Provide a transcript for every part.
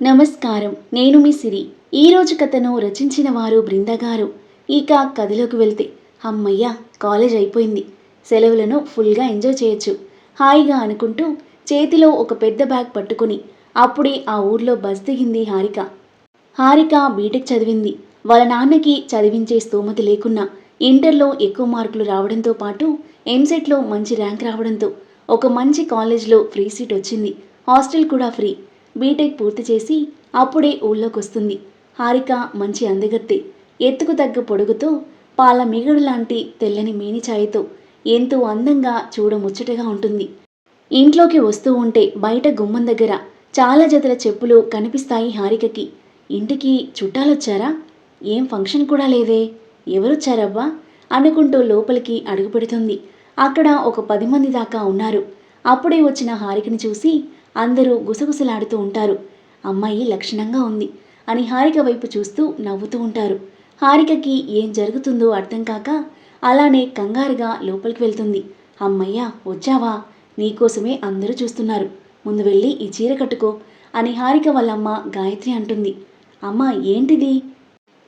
నమస్కారం. నేను మీ సిరి. ఈరోజు కథను రచించిన వారు బృందగారు. ఇక కథలోకి వెళ్తే అమ్మయ్య కాలేజ్ అయిపోయింది. సెలవులను ఫుల్గా ఎంజాయ్ చేయొచ్చు. హాయిగా అనుకుంటూ చేతిలో ఒక పెద్ద బ్యాగ్ పట్టుకుని అప్పుడే ఆ ఊర్లో బస్ దిగింది హారిక. హారిక బీటెక్ చదివింది. వాళ్ళ నాన్నకి చదివించే స్తోమత లేకున్నా ఇంటర్లో ఎక్కువ మార్కులు రావడంతో పాటు ఎంసెట్లో మంచి ర్యాంక్ రావడంతో ఒక మంచి కాలేజ్లో ఫ్రీ సీట్ వచ్చింది. హాస్టల్ కూడా ఫ్రీ. బీటెక్ పూర్తి చేసి అప్పుడే ఊళ్ళోకి వస్తుంది హారిక మంచి అందగత్తె. ఎత్తుకు తగ్గ పొడుగుతో పాల మిగడు లాంటి తెల్లని మేనిఛాయతో ఎంతో అందంగా చూడముచ్చటగా ఉంటుంది. ఇంట్లోకి వస్తూ ఉంటే బయట గుమ్మం దగ్గర చాలా జతల చెప్పులు కనిపిస్తాయి హారికకి. ఇంటికి చుట్టాలొచ్చారా? ఏం ఫంక్షన్ కూడా లేదే. ఎవరొచ్చారబ్బా? అనుకుంటూ లోపలికి అడుగుపెడుతుంది అక్కడ ఒక పది మంది దాకా ఉన్నారు. అప్పుడే వచ్చిన హారికని చూసి అందరూ గుసగుసలాడుతూ ఉంటారు. అమ్మాయి లక్షణంగా ఉంది. అని హారిక వైపు చూస్తూ నవ్వుతూ ఉంటారు. హారికకి ఏం జరుగుతుందో అర్థం కాక అలానే కంగారుగా లోపలికి వెళ్తుంది. అమ్మయ్య వచ్చావా? నీకోసమే అందరూ చూస్తున్నారు. ముందు వెళ్ళి ఈ చీర కట్టుకో అని హారిక వాళ్ళమ్మ గాయత్రి అంటుంది. అమ్మ ఏంటిది?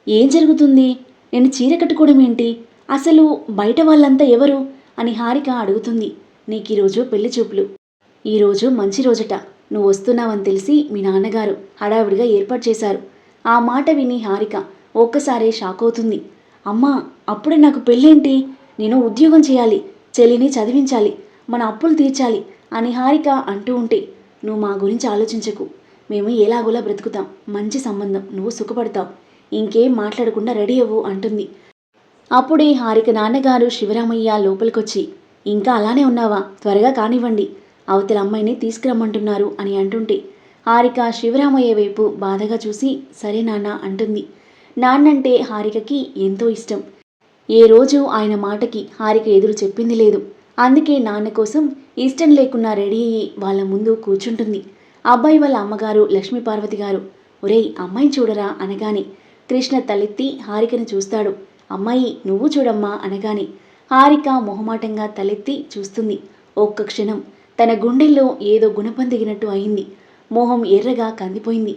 ఏం జరుగుతుంది? నేను చీర కట్టుకోవడం ఏంటి? అసలు బయట వాళ్ళంతా ఎవరు? అని హారిక అడుగుతుంది. నీకు ఈరోజు పెళ్ళి చూపులు. ఈరోజు మంచి రోజుట. నువ్వు వస్తున్నావని తెలిసి మీ నాన్నగారు హడావిడిగా ఏర్పాటు చేశారు. ఆ మాట విని హారిక ఒక్కసారే షాక్ అవుతుంది. అమ్మా అప్పుడే నాకు పెళ్ళేంటి? నేను ఉద్యోగం చేయాలి చెల్లిని చదివించాలి మన అప్పులు తీర్చాలి అని హారిక అంటూ ఉంటే నువ్వు మా గురించి ఆలోచించకు. మేము ఎలాగోలా బ్రతుకుతాం. మంచి సంబంధం. నువ్వు సుఖపడతావు. ఇంకేం మాట్లాడకుండా రెడీ అవ్వు అంటుంది. అప్పుడే హారిక నాన్నగారు శివరామయ్య లోపలికొచ్చి ఇంకా అలానే ఉన్నావా? త్వరగా కానివ్వండి. అవతల అమ్మాయిని తీసుకురమ్మంటున్నారు అని అంటుంటే హారిక శివరామయ్య వైపు బాధగా చూసి సరే నాన్న అంటుంది. నాన్నంటే హారికకి ఎంతో ఇష్టం. ఏ రోజు ఆయన మాటకి హారిక ఎదురు చెప్పింది లేదు. అందుకే నాన్న కోసం ఇష్టం లేకున్నా రెడీ అయ్యి వాళ్ళ ముందు కూర్చుంటుంది. అబ్బాయి వాళ్ళ అమ్మగారు లక్ష్మీపార్వతి గారు ఒరేయ్ అమ్మాయిని చూడరా అనగానే కృష్ణ తలెత్తి హారికను చూస్తాడు. అమ్మాయి నువ్వు చూడమ్మా అనగానే హారిక మొహమాటంగా తలెత్తి చూస్తుంది. ఒక్క క్షణం తన గుండెల్లో ఏదో గుణపం దిగినట్టు అయింది. మోహం ఎర్రగా కందిపోయింది.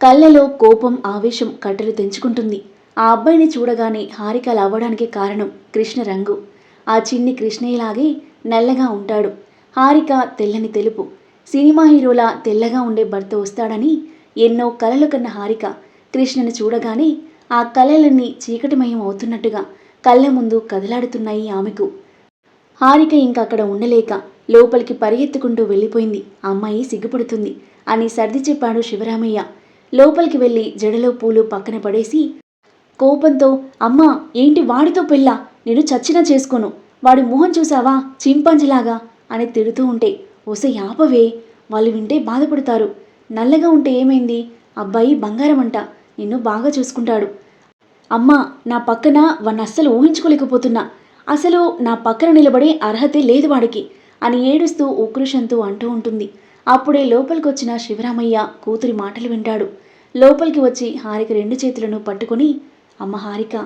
కళ్ళలో కోపం ఆవేశం కట్టలు తెంచుకుంటుంది. ఆ అబ్బాయిని చూడగానే హారికలు అవ్వడానికి కారణం కృష్ణ రంగు. ఆ చిన్ని కృష్ణయ్యలాగే నల్లగా ఉంటాడు. హారిక తెల్లని తెలుపు. సినిమా హీరోలా తెల్లగా ఉండే భర్త వస్తాడని ఎన్నో కలలు కన్న హారిక కృష్ణను చూడగానే ఆ కలలన్నీ చీకటిమయం అవుతున్నట్టుగా కళ్ళ ముందు కదలాడుతున్నాయి ఆమెకు. హారిక ఇంకక్కడ ఉండలేక లోపలికి పరిగెత్తుకుంటూ వెళ్ళిపోయింది. అమ్మాయి సిగ్గుపడుతుంది. అని సర్ది చెప్పాడు శివరామయ్య. లోపలికి వెళ్ళి జడలో పూలు పక్కన పడేసి కోపంతో అమ్మా ఏంటి వాడితో పెళ్ళా? నేను చచ్చినా చేసుకోను. వాడి మొహం చూసావా? చింపంజిలాగా అని తిడుతూ ఉంటే ఒసే యాపవే. వాళ్ళు వింటే బాధపడతారు. నల్లగా ఉంటే ఏమైంది? అబ్బాయి బంగారం అంట నిన్ను బాగా చూసుకుంటాడు. అమ్మా నా పక్కన వాడిని అస్సలు ఊహించుకోలేకపోతున్నా. అసలు నా పక్కన నిలబడే అర్హతే లేదు వాడికి. అని ఏడుస్తూ ఉక్రోషంతో అంటూ ఉంటుంది. అప్పుడే లోపలికొచ్చిన శివరామయ్య కూతురి మాటలు వింటాడు. లోపలికి వచ్చి హారిక రెండు చేతులను పట్టుకొని అమ్మ హారిక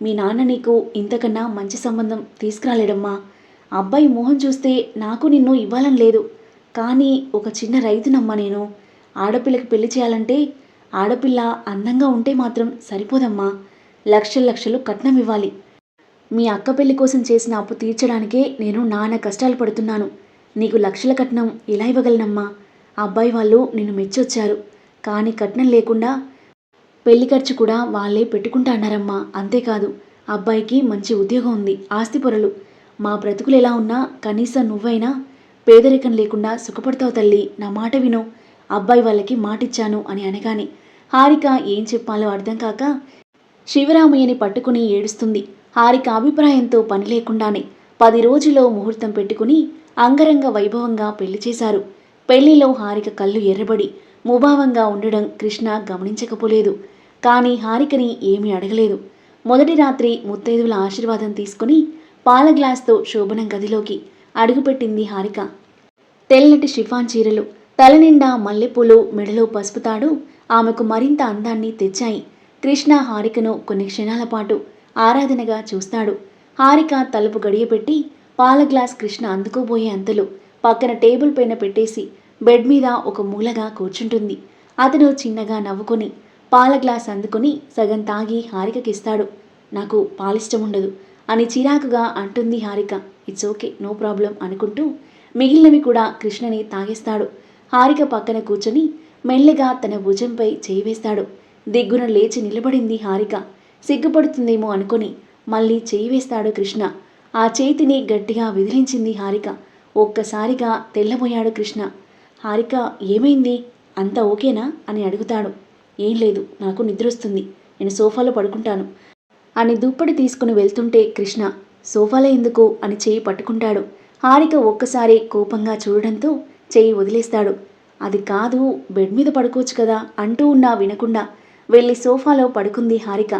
మీ నాన్న నీకు ఇంతకన్నా మంచి సంబంధం తీసుకురాలేడమ్మా. అబ్బాయి మోహం చూస్తే నాకు నిన్ను ఇవ్వాలని లేదు. కానీ ఒక చిన్న రైతునమ్మా నేను. ఆడపిల్లకి పెళ్ళి చేయాలంటే ఆడపిల్ల అందంగా ఉంటే మాత్రం సరిపోదమ్మా. లక్షలు లక్షలు కట్నం ఇవ్వాలి. మీ అక్క పెళ్ళి కోసం చేసిన అప్పు తీర్చడానికే నేను నాన్న కష్టాలు పడుతున్నాను. నీకు లక్షల కట్నం ఎలా ఇవ్వగలనమ్మా? అబ్బాయి వాళ్ళు నిన్ను మెచ్చొచ్చారు. కానీ కట్నం లేకుండా పెళ్ళి ఖర్చు కూడా వాళ్ళే పెట్టుకుంటా అన్నారమ్మా అంతేకాదు అబ్బాయికి మంచి ఉద్యోగం ఉంది. ఆస్తి పొరలు. మా బ్రతుకులు ఎలా ఉన్నా కనీసం నువ్వైనా పేదరికం లేకుండా సుఖపడతావు తల్లి. నా మాట విను. అబ్బాయి వాళ్ళకి మాటిచ్చాను అని అనగానే హారిక ఏం చెప్పాలో అర్థం కాక శివరామయ్యని పట్టుకుని ఏడుస్తుంది. హారిక అభిప్రాయంతో పని లేకుండానే పది రోజుల్లో ముహూర్తం పెట్టుకుని అంగరంగ వైభవంగా పెళ్ళి చేశారు. పెళ్ళిలో హారిక కళ్ళు ఎర్రబడి ముభావంగా ఉండడం కృష్ణ గమనించకపోలేదు. కానీ హారికని ఏమీ అడగలేదు. మొదటి రాత్రి ముత్తైదువుల ఆశీర్వాదం తీసుకుని పాల గ్లాస్తో శోభనం గదిలోకి అడుగుపెట్టింది హారిక. తెల్లటి షిఫాన్ చీరలు తలనిండా మల్లెపూలు మెడలో పసుపుతాడు ఆమెకు మరింత అందాన్ని తెచ్చాయి. కృష్ణ హారికను కొన్ని క్షణాల పాటు ఆరాధనగా చూస్తాడు. హారిక తలుపు గడియపెట్టి పాల గ్లాస్ కృష్ణ అందుకోబోయే అంతలో పక్కన టేబుల్ పైన పెట్టేసి బెడ్ మీద ఒక మూలగా కూర్చుంటుంది. అతను చిన్నగా నవ్వుకొని పాల గ్లాస్ అందుకుని సగం తాగి హారికకిస్తాడు. నాకు పాలిష్టం ఉండదు అని చిరాకుగా అంటుంది Harika. It's okay no problem అనుకుంటూ మిగిలినవి కూడా కృష్ణని తాగేస్తాడు. హారిక పక్కన కూర్చొని మెల్లగా తన భుజంపై చేయివేస్తాడు దిగ్గున లేచి నిలబడింది హారిక. సిగ్గుపడుతుందేమో అనుకొని మళ్ళీ చేయి వేస్తాడు కృష్ణ. ఆ చేతిని గట్టిగా విదిలించింది హారిక. ఒక్కసారిగా తెల్లబోయాడు కృష్ణ. హారిక ఏమైంది? అంత ఓకేనా? అని అడుగుతాడు. ఏం లేదు నాకు నిద్రొస్తుంది. నేను సోఫాలో పడుకుంటాను. అని దుప్పటి తీసుకుని వెళ్తుంటే కృష్ణ సోఫాలో ఎందుకు? అని చేయి పట్టుకుంటాడు. హారిక ఒక్కసారి కోపంగా చూడడంతో చేయి వదిలేస్తాడు. అది కాదు బెడ్ మీద పడుకోవచ్చు కదా అంటూ ఉన్నా వినకుండా వెళ్ళి సోఫాలో పడుకుంది హారిక.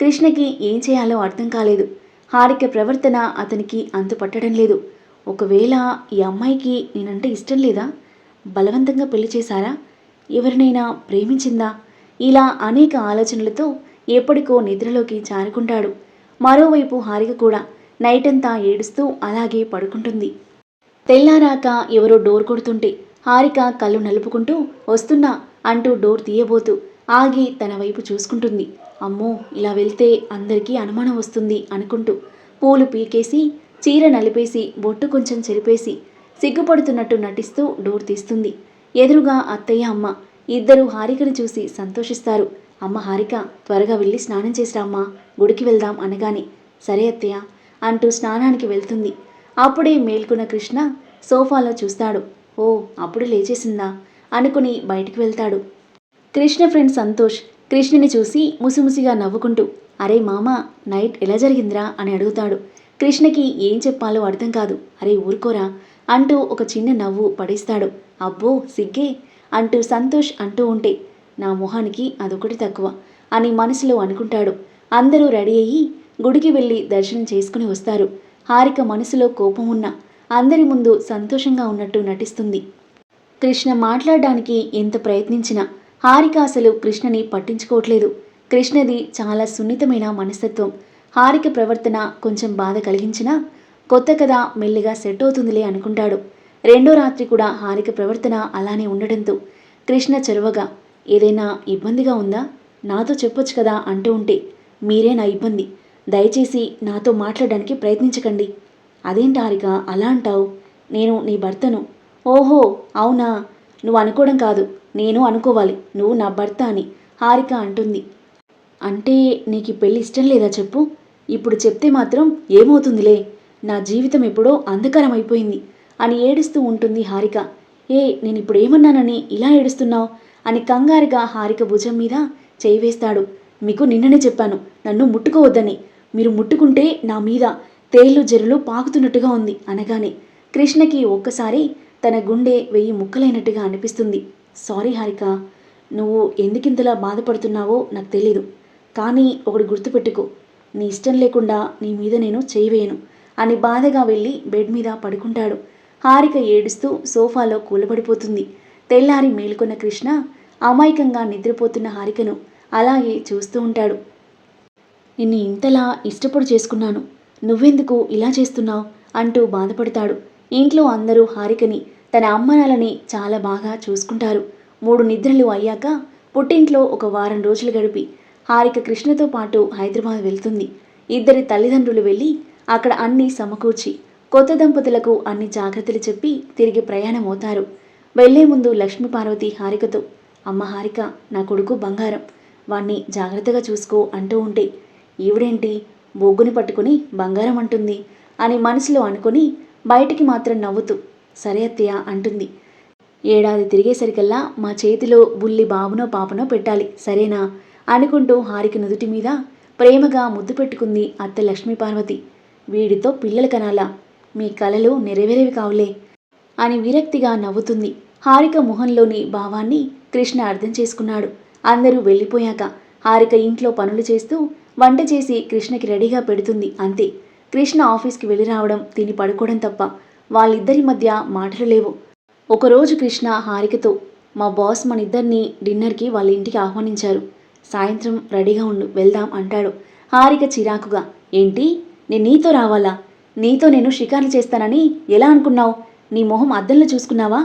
కృష్ణకి ఏం చేయాలో అర్థం కాలేదు. హారిక ప్రవర్తన అతనికి అంతు పట్టడం లేదు. ఒకవేళ ఈ అమ్మాయికి నేనంటే ఇష్టం లేదా? బలవంతంగా పెళ్ళి చేశారా? ఎవరినైనా ప్రేమించిందా? ఇలా అనేక ఆలోచనలతో ఎప్పటికో నిద్రలోకి జారుకుంటాడు. మరోవైపు హారిక కూడా నైట్ అంతా ఏడుస్తూ అలాగే పడుకుంటుంది. తెల్లారాక ఎవరో డోర్ కొడుతుంటే హారిక కళ్ళు నలుపుకుంటూ వస్తున్నా అంటూ డోర్ తీయబోతూ ఆగి తన వైపు చూసుకుంటుంది. అమ్మో ఇలా వెళ్తే అందరికీ అనుమానం వస్తుంది అనుకుంటూ పూలు పీకేసి చీర నలిపేసి బొట్టు కొంచెం చెరిపేసి సిగ్గుపడుతున్నట్టు నటిస్తూ డోర్ తీస్తుంది. ఎదురుగా అత్తయ్య అమ్మ ఇద్దరు హారికను చూసి సంతోషిస్తారు. అమ్మ హారిక త్వరగా వెళ్ళి స్నానం చేసిరామ్మా గుడికి వెళ్దాం అనగానే సరే అత్తయ్య అంటూ స్నానానికి వెళ్తుంది. అప్పుడే మేల్కొన్న కృష్ణ సోఫాలో చూస్తాడు. ఓ అప్పుడు లేచేసిందా అనుకుని బయటికి వెళ్తాడు. కృష్ణ ఫ్రెండ్ సంతోష్ కృష్ణుని చూసి ముసిముసిగా నవ్వుకుంటూ అరే మామ నైట్ ఎలా జరిగిందిరా? అని అడుగుతాడు. కృష్ణకి ఏం చెప్పాలో అర్థం కాదు. అరే ఊరుకోరా అంటూ ఒక చిన్న నవ్వు పడేస్తాడు. అబ్బో సిగ్గే అంటూ సంతోష్ అంటూ ఉంటే నా మొహానికి అదొకటి తక్కువ అని మనసులో అనుకుంటాడు. అందరూ రెడీ అయ్యి గుడికి వెళ్ళి దర్శనం చేసుకుని వస్తారు. హారిక మనసులో కోపం ఉన్న అందరి ముందు సంతోషంగా ఉన్నట్టు నటిస్తుంది. కృష్ణ మాట్లాడడానికి ఎంత ప్రయత్నించినా హారిక అసలు కృష్ణని పట్టించుకోవట్లేదు. కృష్ణది చాలా సున్నితమైన మనస్తత్వం. హారిక ప్రవర్తన కొంచెం బాధ కలిగించినా కొత్త కథ మెల్లిగా సెట్ అవుతుందిలే అనుకుంటాడు. రెండో రాత్రి కూడా హారిక ప్రవర్తన అలానే ఉండడంతో కృష్ణ చొరవగా ఏదైనా ఇబ్బందిగా ఉందా? నాతో చెప్పొచ్చు కదా అంటూ ఉంటే మీరే నా ఇబ్బంది. దయచేసి నాతో మాట్లాడడానికి ప్రయత్నించకండి. అదేంటి హారిక? అలా అంటావు? నేను నీ భర్తను. ఓహో అవునా? నువ్వు అనుకోవడం కాదు. నేను అనుకోవాలి. నువ్వు నా భర్త అని హారిక అంటుంది. అంటే నీకు ఈ పెళ్ళి ఇష్టం లేదా చెప్పు? ఇప్పుడు చెప్తే మాత్రం ఏమవుతుందిలే? నా జీవితం ఎప్పుడో అంధకారం అయిపోయింది అని ఏడుస్తూ ఉంటుంది హారిక. ఏ నేను ఇప్పుడు ఏమన్నానని ఇలా ఏడుస్తున్నావు? అని కంగారుగా హారిక భుజం మీద చేయి వేస్తాడు. మీకు నిన్ననే చెప్పాను నన్ను ముట్టుకోవద్దని. మీరు ముట్టుకుంటే నా మీద తేళ్ళు జరులు పాకుతున్నట్టుగా ఉంది అనగానే కృష్ణకి ఒక్కసారి తన గుండె వెయ్యి ముక్కలైనట్టుగా అనిపిస్తుంది. సారీ హారిక నువ్వు ఎందుకింతలా బాధపడుతున్నావో నాకు తెలీదు. కానీ ఒకటి గుర్తుపెట్టుకో నీ ఇష్టం లేకుండా నీ మీద నేను చేయవేయను అని బాధగా వెళ్ళి బెడ్ మీద పడుకుంటాడు. హారిక ఏడుస్తూ సోఫాలో కూలబడిపోతుంది. తెల్లారి మేలుకొన్న కృష్ణ అమాయకంగా నిద్రపోతున్న హారికను అలాగే చూస్తూ ఉంటాడు. నిన్ను ఇంతలా ఇష్టపడి చేసుకున్నాను నువ్వెందుకు ఇలా చేస్తున్నావు? అంటూ బాధపడతాడు. ఇంట్లో అందరూ హారికని తన అమ్మనాలని చాలా బాగా చూసుకుంటారు. మూడు నిద్రలు అయ్యాక పుట్టింట్లో ఒక వారం రోజులు గడిపి హారిక కృష్ణతో పాటు హైదరాబాద్ వెళ్తుంది. ఇద్దరి తల్లిదండ్రులు వెళ్ళి అక్కడ అన్నీ సమకూర్చి కొత్త దంపతులకు అన్ని జాగ్రత్తలు చెప్పి తిరిగి ప్రయాణం అవుతారు వెళ్ళే ముందు లక్ష్మీ పార్వతి హారికతో అమ్మ హారిక నా కొడుకు బంగారం వాణ్ణి జాగ్రత్తగా చూసుకో అంటూ ఉంటే ఈవిడేంటి? బొగ్గుని పట్టుకుని బంగారం అంటుంది అని మనసులో అనుకుని బయటికి మాత్రం నవ్వుతూ సరే అత్తయ్య అంటుంది. ఏడాది తిరిగేసరికల్లా మా చేతిలో బుల్లి బాబునో పాపనో పెట్టాలి సరేనా? అనుకుంటూ హారిక నుదుటి మీద ప్రేమగా ముద్దు పెట్టుకుంది అత్త లక్ష్మీ పార్వతి. వీడితో పిల్లల కనాలా? మీ కలలు నెరవేరేవి కావులే అని విరక్తిగా నవ్వుతుంది. హారిక మొహంలోని భావాన్ని కృష్ణ అర్థం చేసుకున్నాడు. అందరూ వెళ్ళిపోయాక హారిక ఇంట్లో పనులు చేస్తూ వంట చేసి కృష్ణకి రెడీగా పెడుతుంది అంతే. కృష్ణ ఆఫీస్కి వెళ్ళి రావడం తిని పడుకోవడం తప్ప వాళ్ళిద్దరి మధ్య మాటలు లేవు. ఒకరోజు కృష్ణ హారికతో మా బాస్ మన ఇద్దరిని డిన్నర్కి వాళ్ళ ఇంటికి ఆహ్వానించారు. సాయంత్రం రెడీగా ఉండు వెళ్దాం అంటాడు హారిక చిరాకుగా. ఏంటి? నేను నీతో రావాలా? నీతో నేను షికారు చేస్తానని ఎలా అనుకున్నావు? నీ మొహం అద్దంలో చూసుకున్నావా?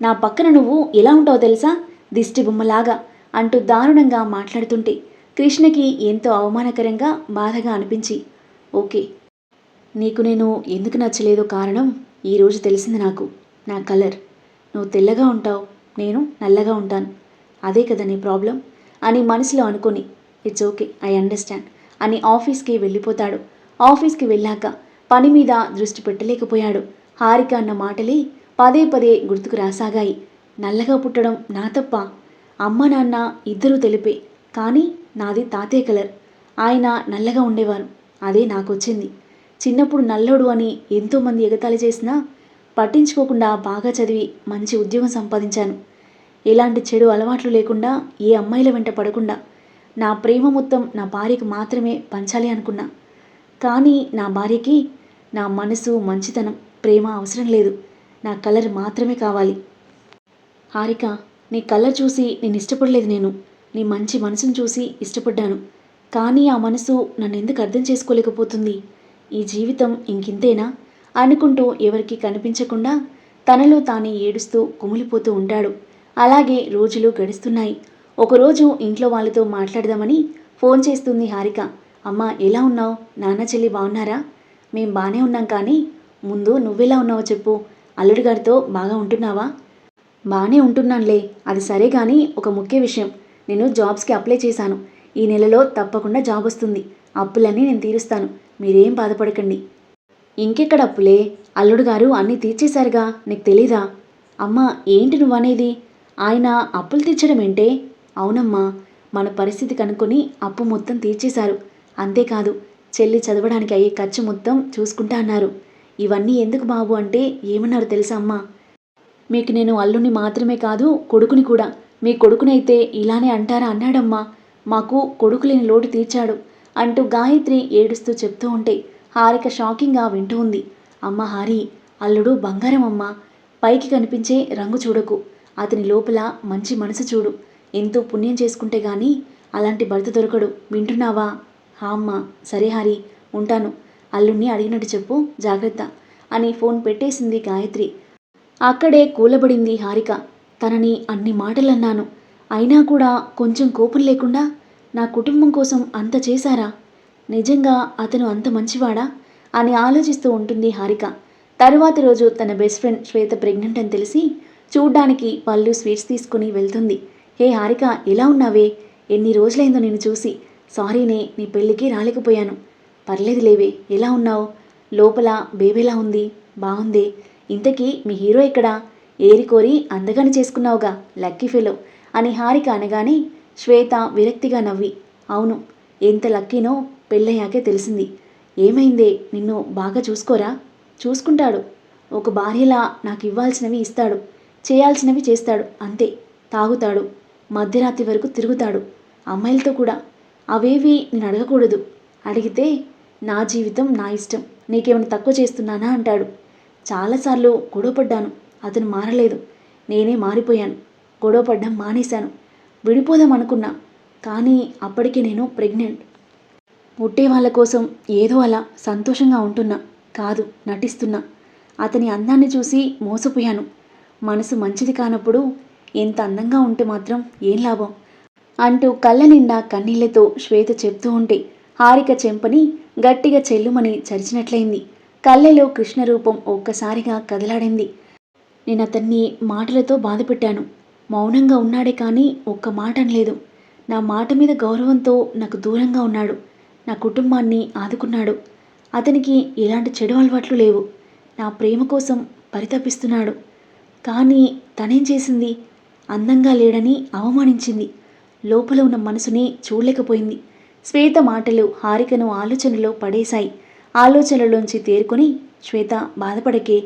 నా పక్కన నువ్వు ఎలా ఉంటావో తెలుసా? దిష్టి బొమ్మలాగా అంటూ దారుణంగా మాట్లాడుతుంటే కృష్ణకి ఎంతో అవమానకరంగా బాధగా అనిపించి ఓకే నీకు నేను ఎందుకు నచ్చలేదో కారణం ఈరోజు తెలిసింది నాకు నా కలర్. నువ్వు తెల్లగా ఉంటావు నేను నల్లగా ఉంటాను. అదే కదా నీ ప్రాబ్లం? అని మనసులో అనుకొని ఇట్స్ ఓకే ఐ అండర్స్టాండ్ అని ఆఫీస్కి వెళ్ళిపోతాడు. ఆఫీస్కి వెళ్ళాక పని మీద దృష్టి పెట్టలేకపోయాడు. హారిక అన్న మాటలే పదే పదే గుర్తుకు రాసాగాయి. నల్లగా పుట్టడం నా తప్ప అమ్మ నాన్న ఇద్దరూ తెలిపే కానీ నాది తాతయ్య కలర్. ఆయన నల్లగా ఉండేవారు అదే నాకు వచ్చింది చిన్నప్పుడు నల్లోడు అని ఎంతోమంది ఎగతాళి చేసినా పట్టించుకోకుండా బాగా చదివి మంచి ఉద్యోగం సంపాదించాను. ఎలాంటి చెడు అలవాట్లు లేకుండా ఏ అమ్మాయిల వెంట పడకుండా నా ప్రేమ మొత్తం నా భార్యకు మాత్రమే పంచాలి అనుకున్నా. కానీ నా భార్యకి నా మనసు మంచితనం ప్రేమ అవసరం లేదు. నా కలర్ మాత్రమే కావాలి. హారిక నీ కలర్ చూసి నేను ఇష్టపడలేదు నేను. నీ మంచి మనసును చూసి ఇష్టపడ్డాను. కానీ ఆ మనసు నన్ను ఎందుకు అర్థం చేసుకోలేకపోతుంది? ఈ జీవితం ఇంకింతేనా? అనుకుంటూ ఎవరికి కనిపించకుండా తనలో తానే ఏడుస్తూ కుమిలిపోతూ ఉంటాడు. అలాగే రోజులు గడుస్తున్నాయి. ఒకరోజు ఇంట్లో వాళ్ళతో మాట్లాడదామని ఫోన్ చేస్తుంది హారిక. అమ్మ ఎలా ఉన్నావు? నాన్న చెల్లి బాగున్నారా? మేం బాగానే ఉన్నాం కానీ ముందు నువ్వెలా ఉన్నావో చెప్పు. అల్లుడి గారితో బాగా ఉంటున్నావా? బాగానే ఉంటున్నానులే. అది సరే కానీ ఒక ముఖ్య విషయం. నేను జాబ్స్కి అప్లై చేశాను. ఈ నెలలో తప్పకుండా జాబ్ వస్తుంది. అప్పులన్నీ నేను తీరుస్తాను. మీరేం బాధపడకండి. ఇంకెక్కడ అప్పులే? అల్లుడు గారు అన్నీ తీర్చేశారుగా? నీకు తెలీదా? అమ్మా ఏంటి నువ్వనేది? ఆయన అప్పులు తీర్చడం ఏంటే? అవునమ్మా మన పరిస్థితి కనుక్కొని అప్పు మొత్తం తీర్చేశారు. అంతేకాదు చెల్లి చదవడానికి అయ్యే ఖర్చు మొత్తం చూసుకుంటా అన్నారు. ఇవన్నీ ఎందుకు బాబు అంటే ఏమన్నారు తెలుసా అమ్మా? మీకు నేను అల్లుని మాత్రమే కాదు కొడుకుని కూడా. మీ కొడుకునైతే ఇలానే అంటారా అన్నాడమ్మా. మాకు కొడుకు లేని లోటు తీర్చాడు. అంటూ గాయత్రి ఏడుస్తూ చెప్తూ ఉంటే హారిక షాకింగ్గా వింటూ ఉంది. అమ్మ హారి అల్లుడు బంగారం అమ్మ. పైకి కనిపించే రంగు చూడకు. అతని లోపల మంచి మనసు చూడు. ఎంతో పుణ్యం చేసుకుంటే గాని అలాంటి భర్త దొరకడు. వింటున్నావా? హా అమ్మ. సరే హారి ఉంటాను. అల్లుణ్ణి అడిగినట్టు చెప్పు. జాగ్రత్త అని ఫోన్ పెట్టేసింది గాయత్రి. అక్కడే కూలబడింది హారిక. తనని అన్ని మాటలన్నాను. అయినా కూడా కొంచెం కోపం లేకుండా నా కుటుంబం కోసం అంత చేశారా? నిజంగా అతను అంత మంచివాడా? అని ఆలోచిస్తూ ఉంటుంది హారిక. తరువాతి రోజు తన బెస్ట్ ఫ్రెండ్ శ్వేత ప్రెగ్నెంట్ అని తెలిసి చూడ్డానికి పళ్ళు స్వీట్స్ తీసుకుని వెళ్తుంది. హే హారిక ఎలా ఉన్నావే? ఎన్ని రోజులైందో నేను చూసి. సారీనే నీ పెళ్ళికి రాలేకపోయాను. పర్లేదు లేవే ఎలా ఉన్నావు? లోపల బేబెలా ఉంది బాగుంది. ఇంతకీ మీ హీరో ఎక్కడా? ఏరికోరి అందగాని చేసుకున్నావుగా లక్కీ ఫెలో అని హారిక అనగానే శ్వేత విరక్తిగా నవ్వి అవును ఎంత లక్కీనో పెళ్ళయ్యాకే తెలిసింది. ఏమైందే? నిన్ను బాగా చూసుకోరా? చూసుకుంటాడు. ఒక భార్యలా నాకు ఇవ్వాల్సినవి ఇస్తాడు. చేయాల్సినవి చేస్తాడు. అంతే తాగుతాడు. మధ్యరాత్రి వరకు తిరుగుతాడు. అమ్మాయిలతో కూడా. అవేవి నేను అడగకూడదు. అడిగితే నా జీవితం నా ఇష్టం. నీకేమైనా తక్కువ చేస్తున్నానా? అంటాడు. చాలాసార్లు గొడవపడ్డాను. అతను మారలేదు. నేనే మారిపోయాను. గొడవపడ్డం మానేశాను. విడిపోదాం అనుకున్నా. కానీ అప్పటికే నేను ప్రెగ్నెంట్. పుట్టే వాళ్ళ కోసం ఏదో అలా సంతోషంగా ఉంటున్నా. కాదు నటిస్తున్నా. అతని అందాన్ని చూసి మోసపోయాను. మనసు మంచిది కానప్పుడు ఎంత అందంగా ఉంటే మాత్రం ఏం లాభం? అంటూ కళ్ళ నిండా కన్నీళ్ళతో శ్వేత చెప్తూ ఉంటే హారిక చెంపని గట్టిగా చెల్లుమని చరిచినట్లయింది. కళ్ళెలో కృష్ణరూపం ఒక్కసారిగా కదలాడింది. నేను అతన్ని మాటలతో బాధపెట్టాను. మౌనంగా ఉన్నాడే కానీ ఒక్క మాట అనలేదు. నా మాట మీద గౌరవంతో నాకు దూరంగా ఉన్నాడు. నా కుటుంబాన్ని ఆదుకున్నాడు. అతనికి ఎలాంటి చెడు అలవాట్లు లేవు. నా ప్రేమ కోసం పరితపిస్తున్నాడు. కానీ తనేం చేసింది? అందంగా లేడని అవమానించింది. లోపల ఉన్న మనసుని చూడలేకపోయింది. శ్వేత మాటలు హారికను ఆలోచనలో పడేశాయి. ఆలోచనలోంచి తేరుకొని శ్వేత బాధపడకే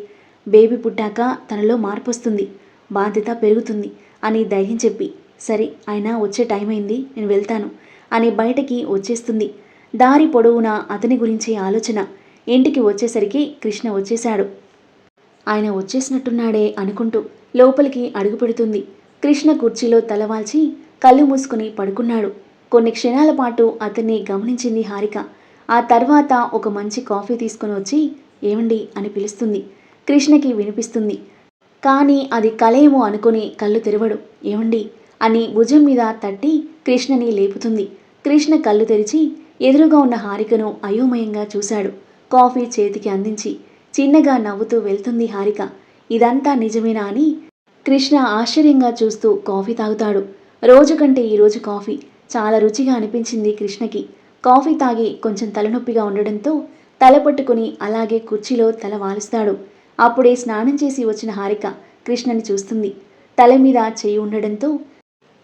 బేబీ పుట్టాక తనలో మార్పు వస్తుంది బాధ్యత పెరుగుతుంది. అని ధైర్యం చెప్పి సరే ఆయన వచ్చే టైం అయింది నేను వెళ్తాను అని బయటకి వచ్చేస్తుంది. దారి పొడవునా అతని గురించి ఆలోచన. ఇంటికి వచ్చేసరికి కృష్ణ వచ్చేశాడు. ఆయన వచ్చేసినట్టున్నాడే అనుకుంటూ లోపలికి అడుగు పెడుతుంది. కృష్ణ కుర్చీలో తలవాల్చి కళ్ళు మూసుకుని పడుకున్నాడు. కొన్ని క్షణాల పాటు అతన్ని గమనించింది హారిక. ఆ తర్వాత ఒక మంచి కాఫీ తీసుకుని వచ్చి ఏమండి? అని పిలుస్తుంది. కృష్ణకి వినిపిస్తుంది. కానీ అది కలేమో అనుకుని కళ్ళు తెరవడు. ఏమండి? అని భుజం మీద తట్టి కృష్ణని లేపుతుంది. కృష్ణ కళ్ళు తెరిచి ఎదురుగా ఉన్న హారికను అయోమయంగా చూశాడు. కాఫీ చేతికి అందించి చిన్నగా నవ్వుతూ వెళ్తుంది హారిక. ఇదంతా నిజమేనా అని కృష్ణ ఆశ్చర్యంగా చూస్తూ కాఫీ తాగుతాడు. రోజు కంటే ఈరోజు కాఫీ. చాలా రుచిగా అనిపించింది కృష్ణకి. కాఫీ తాగి కొంచెం తలనొప్పిగా ఉండడంతో తల పట్టుకుని అలాగే కుర్చీలో తల వాలుస్తాడు. అప్పుడే స్నానం చేసి వచ్చిన హారిక కృష్ణని చూస్తుంది. తల మీద చేయి ఉండడంతో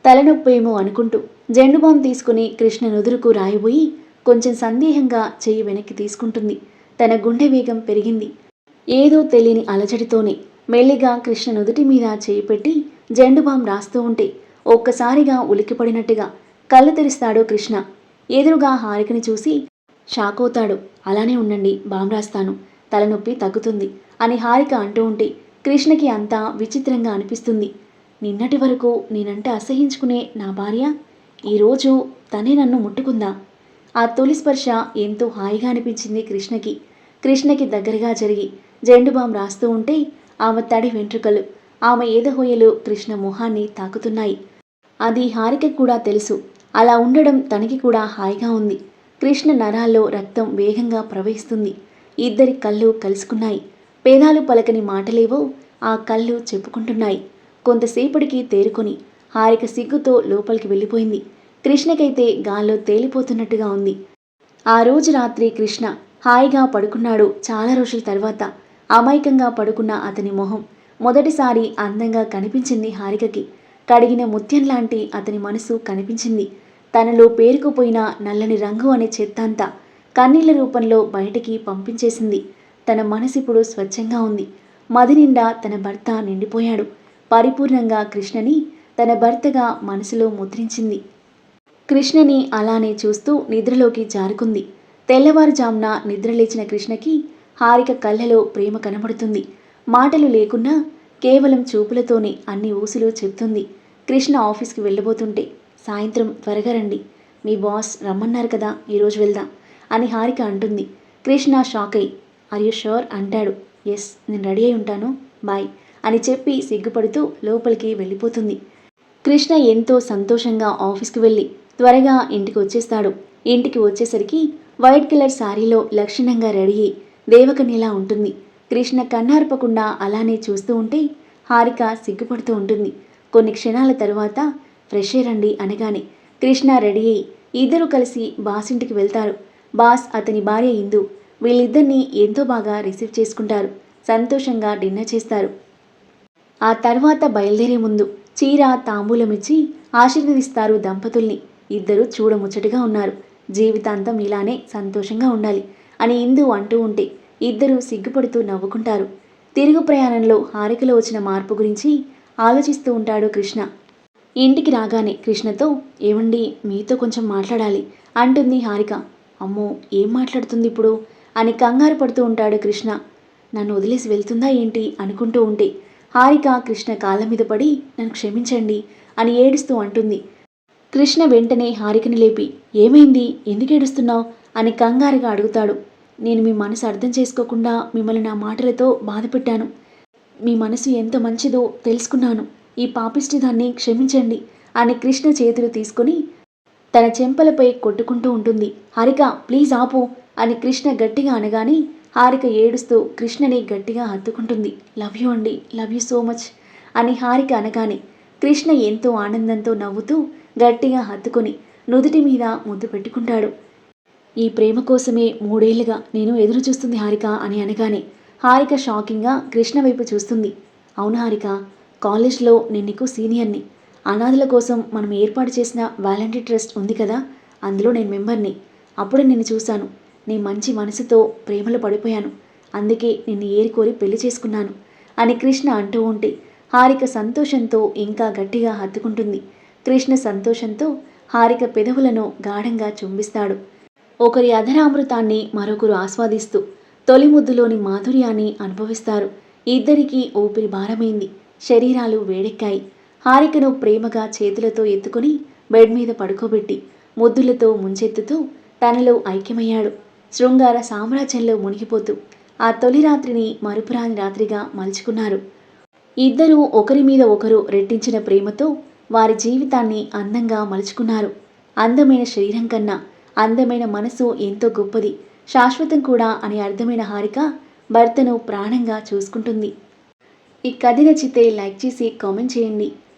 తలనొప్పేమో అనుకుంటూ జెండుబాం తీసుకుని కృష్ణ నుదురుకు రాయబోయి కొంచెం సందేహంగా చెయ్యి వెనక్కి తీసుకుంటుంది. తన గుండె వేగం పెరిగింది. ఏదో తెలియని అలజడితోనే మెల్లిగా కృష్ణ నుదుటి మీద చేయి పెట్టి జెండుబాం రాస్తూ ఉంటే ఒక్కసారిగా ఉలిక్కిపడినట్టుగా కళ్ళు తెరుస్తాడు కృష్ణ. ఎదురుగా హారికని చూసి షాక్ అవుతాడు. అలానే ఉండండి బాం రాస్తాను. తలనొప్పి తగ్గుతుంది అని హారిక అంటూ ఉంటే కృష్ణకి అంతా విచిత్రంగా అనిపిస్తుంది. నిన్నటి వరకు నేనంటే అసహించుకునే నా భార్య? ఈరోజు తనే నన్ను ముట్టుకుందా? ఆ తొలి స్పర్శ ఎంతో హాయిగా అనిపించింది కృష్ణకి. కృష్ణకి దగ్గరగా జరిగి జెండుబాం రాస్తూ ఉంటే ఆమె తడి వెంట్రుకలు ఆమె ఏదహోయలు కృష్ణ మొహాన్ని తాకుతున్నాయి. అది హారిక కూడా తెలుసు. అలా ఉండడం తనకి కూడా హాయిగా ఉంది. కృష్ణ నరాల్లో రక్తం వేగంగా ప్రవహిస్తుంది. ఇద్దరి కళ్ళు కలుసుకున్నాయి. పేదాలు పలకని మాటలేవో ఆ కళ్ళు చెప్పుకుంటున్నాయి. కొంతసేపటికి తేరుకొని హారిక సిగ్గుతో లోపలికి వెళ్ళిపోయింది. కృష్ణకైతే గాల్లో తేలిపోతున్నట్టుగా ఉంది. ఆ రోజు రాత్రి కృష్ణ హాయిగా పడుకున్నాడు చాలా రోజుల తర్వాత. అమాయకంగా పడుకున్న అతని మొహం మొదటిసారి అందంగా కనిపించింది హారికకి. కడిగిన ముత్యం లాంటి అతని మనసు కనిపించింది. తనలో పేరుకుపోయిన నల్లని రంగు అనే చెత్తంతా కన్నీళ్ళ రూపంలో బయటికి పంపించేసింది. తన మనసు ఇప్పుడు స్వచ్ఛంగా ఉంది. మది నిండా తన భర్త నిండిపోయాడు. పరిపూర్ణంగా కృష్ణని తన భర్తగా మనసులో ముద్రించింది. కృష్ణని అలానే చూస్తూ నిద్రలోకి జారుకుంది. తెల్లవారుజామున నిద్రలేచిన కృష్ణకి హారిక కళ్ళలో ప్రేమ కనబడుతుంది. మాటలు లేకున్నా కేవలం చూపులతోనే అన్ని ఊసులు చెప్తుంది. కృష్ణ ఆఫీస్కి వెళ్ళబోతుంటే సాయంత్రం త్వరగా రండి. మీ బాస్ రమ్మన్నారు కదా ఈరోజు వెళ్దాం. అని హారిక అంటుంది. కృష్ణ షాక్ అయి ఆర్ యూ షూర్ అంటాడు. ఎస్ నేను రెడీ అయి ఉంటాను. బాయ్ అని చెప్పి సిగ్గుపడుతూ లోపలికి వెళ్ళిపోతుంది. కృష్ణ ఎంతో సంతోషంగా ఆఫీస్కి వెళ్ళి త్వరగా ఇంటికి వచ్చేస్తాడు. ఇంటికి వచ్చేసరికి వైట్ కలర్ శారీలో లక్షణంగా రెడీ అయి దేవకనిలా ఉంటుంది. కృష్ణ కన్నార్పకుండా అలానే చూస్తూ ఉంటే హారిక సిగ్గుపడుతూ ఉంటుంది. కొన్ని క్షణాల తరువాత ఫ్రెష్ రండి అనగానే కృష్ణ రెడీ అయి ఇద్దరూ కలిసి బాసింటికి వెళ్తారు. బాస్ అతని భార్య ఇందు. వీళ్ళిద్దరినీ ఎంతో బాగా రిసీవ్ చేసుకుంటారు. సంతోషంగా డిన్నర్ చేస్తారు. ఆ తర్వాత బయలుదేరే ముందు చీర తాంబూలమిచ్చి ఆశీర్వదిస్తారు దంపతుల్ని. ఇద్దరు చూడముచ్చటగా ఉన్నారు. జీవితాంతం ఇలానే సంతోషంగా ఉండాలి అని ఇందు అంటూ ఉంటే ఇద్దరు సిగ్గుపడుతూ నవ్వుకుంటారు. తిరుగు ప్రయాణంలో హారికలో వచ్చిన మార్పు గురించి ఆలోచిస్తూ ఉంటాడు కృష్ణ. ఇంటికి రాగానే కృష్ణతో ఏమండి మీతో కొంచెం మాట్లాడాలి అంటుంది హారిక. అమ్మో ఏం మాట్లాడుతుంది ఇప్పుడు? అని కంగారు పడుతూ ఉంటాడు కృష్ణ. నన్ను వదిలేసి వెళ్తుందా ఏంటి? అనుకుంటూ ఉంటే. హారిక కృష్ణ కాళ్ళ మీద పడి నన్ను క్షమించండి అని ఏడుస్తూ అంటుంది. కృష్ణ వెంటనే హారికని లేపి ఏమైంది? ఎందుకు ఏడుస్తున్నావు? అని కంగారుగా అడుగుతాడు. నేను మీ మనసు అర్థం చేసుకోకుండా మిమ్మల్ని నా మాటలతో బాధపెట్టాను. మీ మనసు ఎంత మంచిదో తెలుసుకున్నాను. ఈ పాపిష్టి దాన్ని క్షమించండి అని కృష్ణ చేతులు తీసుకుని తన చెంపలపై కొట్టుకుంటూ ఉంటుంది. హారిక ప్లీజ్ ఆపు అని కృష్ణ గట్టిగా అనగానే హారిక ఏడుస్తూ కృష్ణని గట్టిగా హత్తుకుంటుంది. లవ్ యూ అండి లవ్ యూ సో మచ్ అని హారిక అనగానే కృష్ణ ఎంతో ఆనందంతో నవ్వుతూ గట్టిగా హత్తుకొని నుదుటి మీద ముద్దు పెట్టుకుంటాడు. ఈ ప్రేమ కోసమే మూడేళ్ళుగా నేను ఎదురు చూస్తుంది హారిక అని అనగానే హారిక షాకింగ్గా కృష్ణ వైపు చూస్తుంది. అవును హారిక కాలేజ్లో నేను నీకు సీనియర్ని అనాథల కోసం మనం ఏర్పాటు చేసిన వాలంటీ ట్రస్ట్ ఉంది కదా? అందులో నేను మెంబర్ని. అప్పుడే నిన్ను చూశాను. నీ మంచి మనసుతో ప్రేమలో పడిపోయాను. అందుకే నిన్ను ఏరికోరి పెళ్ళి చేసుకున్నాను అని కృష్ణ అంటూ ఉంటే హారిక సంతోషంతో ఇంకా గట్టిగా హత్తుకుంటుంది. కృష్ణ సంతోషంతో హారిక పెదవులను గాఢంగా చుంబిస్తాడు. ఒకరి అధరామృతాన్ని మరొకరు ఆస్వాదిస్తూ తొలి ముద్దులోని మాధుర్యాన్ని అనుభవిస్తారు. ఇద్దరికీ ఊపిరి భారమైంది. శరీరాలు వేడెక్కాయి. హారికను ప్రేమగా చేతులతో ఎత్తుకుని బెడ్ మీద పడుకోబెట్టి ముద్దులతో ముంచెత్తుతూ తనలో ఐక్యమయ్యాడు. శృంగార సామ్రాజ్యంలో మునిగిపోతూ ఆ తొలి రాత్రిని మరుపురాని రాత్రిగా మలుచుకున్నారు. ఇద్దరూ ఒకరి మీద ఒకరు రెట్టించిన ప్రేమతో వారి జీవితాన్ని అందంగా మలుచుకున్నారు. అందమైన శరీరం కన్నా అందమైన మనసు ఎంతో గొప్పది. శాశ్వతం కూడా అని అర్థమైన హారిక భర్తను ప్రాణంగా చూసుకుంటుంది. ఈ కథ నచ్చితే లైక్ చేసి కామెంట్ చేయండి.